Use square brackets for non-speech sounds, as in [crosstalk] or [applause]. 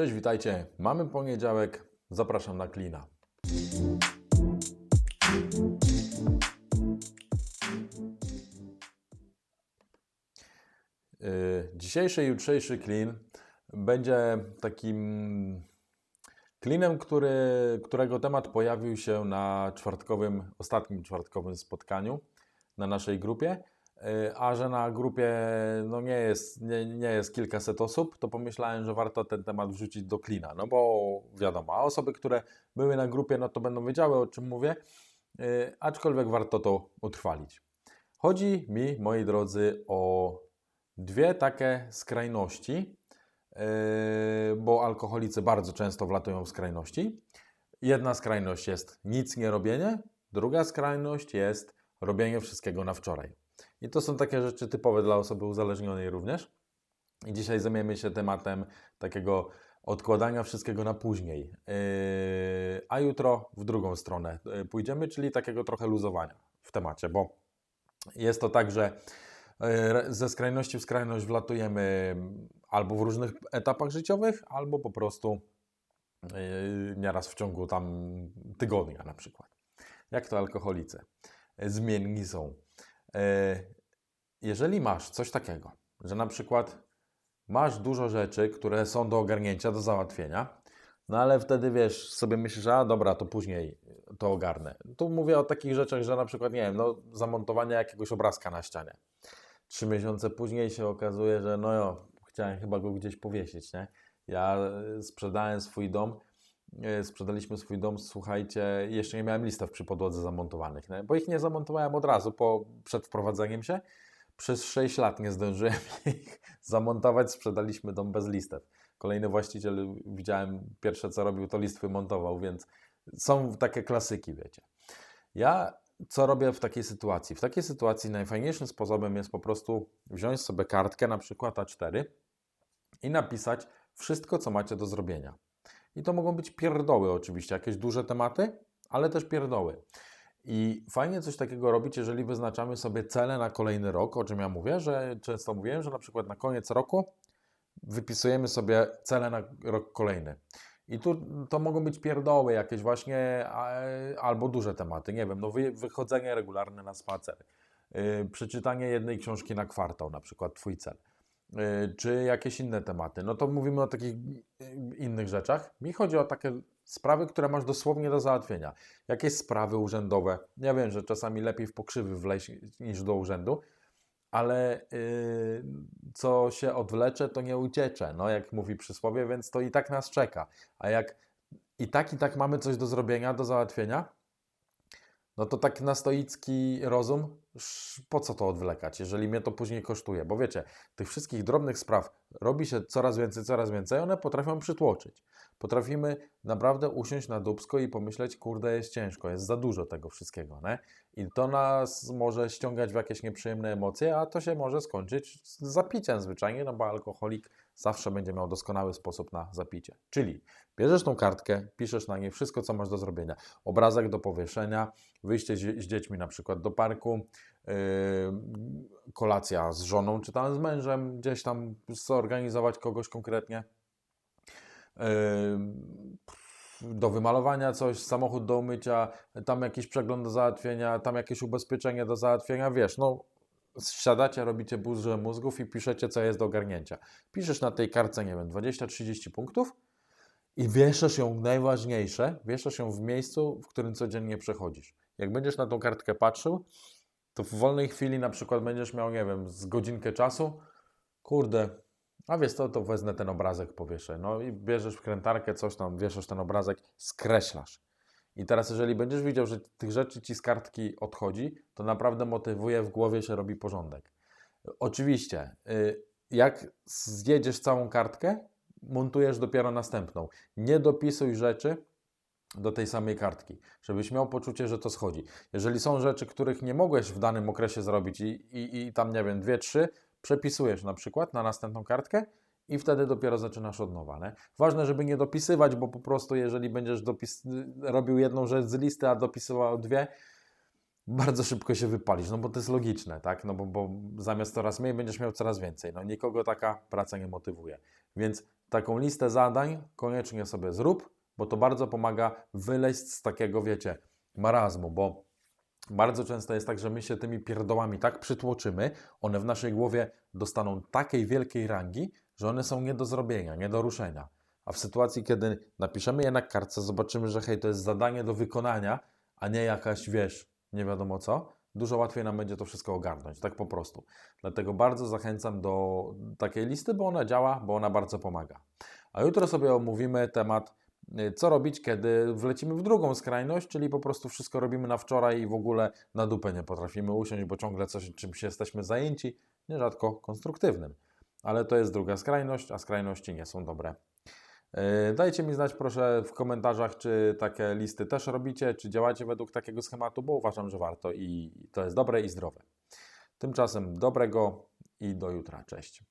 Cześć, witajcie. Mamy poniedziałek. Zapraszam na klina. Yy, Dzisiejszy i jutrzejszy clean będzie takim cleanem, który, którego temat pojawił się na czwartkowym, ostatnim czwartkowym spotkaniu na naszej grupie. A że na grupie no nie, jest, nie, nie jest kilkaset osób, to pomyślałem, że warto ten temat wrzucić do klina. No bo wiadomo, a osoby, które były na grupie, no to będą wiedziały o czym mówię, yy, aczkolwiek warto to utrwalić. Chodzi mi, moi drodzy, o dwie takie skrajności, yy, bo alkoholicy bardzo często wlatują w skrajności. Jedna skrajność jest nic nie robienie, druga skrajność jest robienie wszystkiego na wczoraj. I to są takie rzeczy typowe dla osoby uzależnionej również. I dzisiaj zajmiemy się tematem takiego odkładania wszystkiego na później. Yy, a jutro w drugą stronę yy, pójdziemy, czyli takiego trochę luzowania w temacie, bo jest to tak, że yy, ze skrajności w skrajność wlatujemy albo w różnych etapach życiowych, albo po prostu nieraz w ciągu tam tygodnia na przykład. Jak to alkoholicy. Zmienni są. Yy, Jeżeli masz coś takiego, że na przykład masz dużo rzeczy, które są do ogarnięcia, do załatwienia, no ale wtedy wiesz, sobie myślisz, a dobra, to później to ogarnę. Tu mówię o takich rzeczach, że na przykład, nie wiem, no zamontowanie jakiegoś obrazka na ścianie. Trzy miesiące później się okazuje, że no jo, chciałem chyba go gdzieś powiesić, nie? Ja y, sprzedałem swój dom, sprzedaliśmy swój dom, słuchajcie, jeszcze nie miałem listów przy podłodze zamontowanych, nie? bo ich nie zamontowałem od razu po, przed wprowadzeniem się. Przez 6 lat nie zdążyłem [laughs] ich zamontować, sprzedaliśmy dom bez listew. Kolejny właściciel, widziałem, pierwsze co robił, to listwy montował, więc są takie klasyki, wiecie. Ja co robię w takiej sytuacji? W takiej sytuacji najfajniejszym sposobem jest po prostu wziąć sobie kartkę, na przykład A4 i napisać wszystko, co macie do zrobienia. I to mogą być pierdoły oczywiście, jakieś duże tematy, ale też pierdoły. I fajnie coś takiego robić, jeżeli wyznaczamy sobie cele na kolejny rok, o czym ja mówię, że często mówiłem, że na przykład na koniec roku wypisujemy sobie cele na rok kolejny. I tu to mogą być pierdoły jakieś właśnie albo duże tematy, nie wiem, no wy, wychodzenie regularne na spacer, yy, przeczytanie jednej książki na kwartał, na przykład twój cel, czy jakieś inne tematy. No to mówimy o takich yy, innych rzeczach. Mi chodzi o takie sprawy, które masz dosłownie do załatwienia. Jakieś sprawy urzędowe. Ja wiem, że czasami lepiej w pokrzywy wleźć niż do urzędu, ale yy, co się odwlecze, to nie uciecze, no jak mówi przysłowie, więc to i tak nas czeka. A jak i tak, i tak mamy coś do zrobienia, do załatwienia, no to tak na stoicki rozum, po co to odwlekać, jeżeli mnie to później kosztuje? Bo wiecie, tych wszystkich drobnych spraw robi się coraz więcej, coraz więcej, one potrafią przytłoczyć. Potrafimy naprawdę usiąść na dubsko i pomyśleć, kurde, jest ciężko, jest za dużo tego wszystkiego, nie? I to nas może ściągać w jakieś nieprzyjemne emocje, a to się może skończyć zapiciem zwyczajnie, no bo alkoholik zawsze będzie miał doskonały sposób na zapicie. Czyli bierzesz tą kartkę, piszesz na niej wszystko, co masz do zrobienia. Obrazek do powieszenia, wyjście z, dziećmi na przykład do parku, yy, kolacja z żoną czy tam z mężem, gdzieś tam zorganizować kogoś konkretnie. Yy, do wymalowania coś, samochód do umycia, tam jakiś przegląd do załatwienia, tam jakieś ubezpieczenie do załatwienia, wiesz, no siadacie, robicie burzę mózgów i piszecie, co jest do ogarnięcia. Piszesz na tej kartce, nie wiem, 20-30 punktów i wieszasz ją, najważniejsze, wieszasz ją w miejscu, w którym codziennie przechodzisz. Jak będziesz na tą kartkę patrzył, to w wolnej chwili na przykład będziesz miał, nie wiem, z godzinkę czasu, kurde, a wiesz co, to wezmę ten obrazek, powieszę. No i bierzesz wkrętarkę, coś tam, wieszasz ten obrazek, skreślasz. I teraz, jeżeli będziesz widział, że tych rzeczy ci z kartki odchodzi, to naprawdę motywuje, w głowie się robi porządek. Oczywiście, y, jak zjedziesz całą kartkę, montujesz dopiero następną. Nie dopisuj rzeczy do tej samej kartki, żebyś miał poczucie, że to schodzi. Jeżeli są rzeczy, których nie mogłeś w danym okresie zrobić i, i, i tam, nie wiem, dwie, trzy, przepisujesz na przykład na następną kartkę i wtedy dopiero zaczynasz od nowa. Nie? Ważne, żeby nie dopisywać, bo po prostu jeżeli będziesz robił jedną rzecz z listy, a dopisywał dwie, bardzo szybko się wypalisz, no bo to jest logiczne, tak? No bo, bo zamiast coraz mniej będziesz miał coraz więcej. No nikogo taka praca nie motywuje. Więc taką listę zadań koniecznie sobie zrób, bo to bardzo pomaga wyleźć z takiego, wiecie, marazmu, bo bardzo często jest tak, że my się tymi pierdołami tak przytłoczymy, one w naszej głowie dostaną takiej wielkiej rangi, że one są nie do zrobienia, nie do ruszenia. A w sytuacji, kiedy napiszemy je na kartce, zobaczymy, że hej, to jest zadanie do wykonania, a nie jakaś, wiesz, nie wiadomo co, dużo łatwiej nam będzie to wszystko ogarnąć, tak po prostu. Dlatego bardzo zachęcam do takiej listy, bo ona działa, bo ona bardzo pomaga. A jutro sobie omówimy temat, y, co robić, kiedy wlecimy w drugą skrajność, czyli po prostu wszystko robimy na wczoraj i w ogóle na dupę nie potrafimy usiąść, bo ciągle coś, czymś jesteśmy zajęci, nierzadko konstruktywnym. Ale to jest druga skrajność, a skrajności nie są dobre. Yy, Dajcie mi znać proszę w komentarzach, czy takie listy też robicie, czy działacie według takiego schematu, bo uważam, że warto i to jest dobre i zdrowe. Tymczasem dobrego i do jutra. Cześć.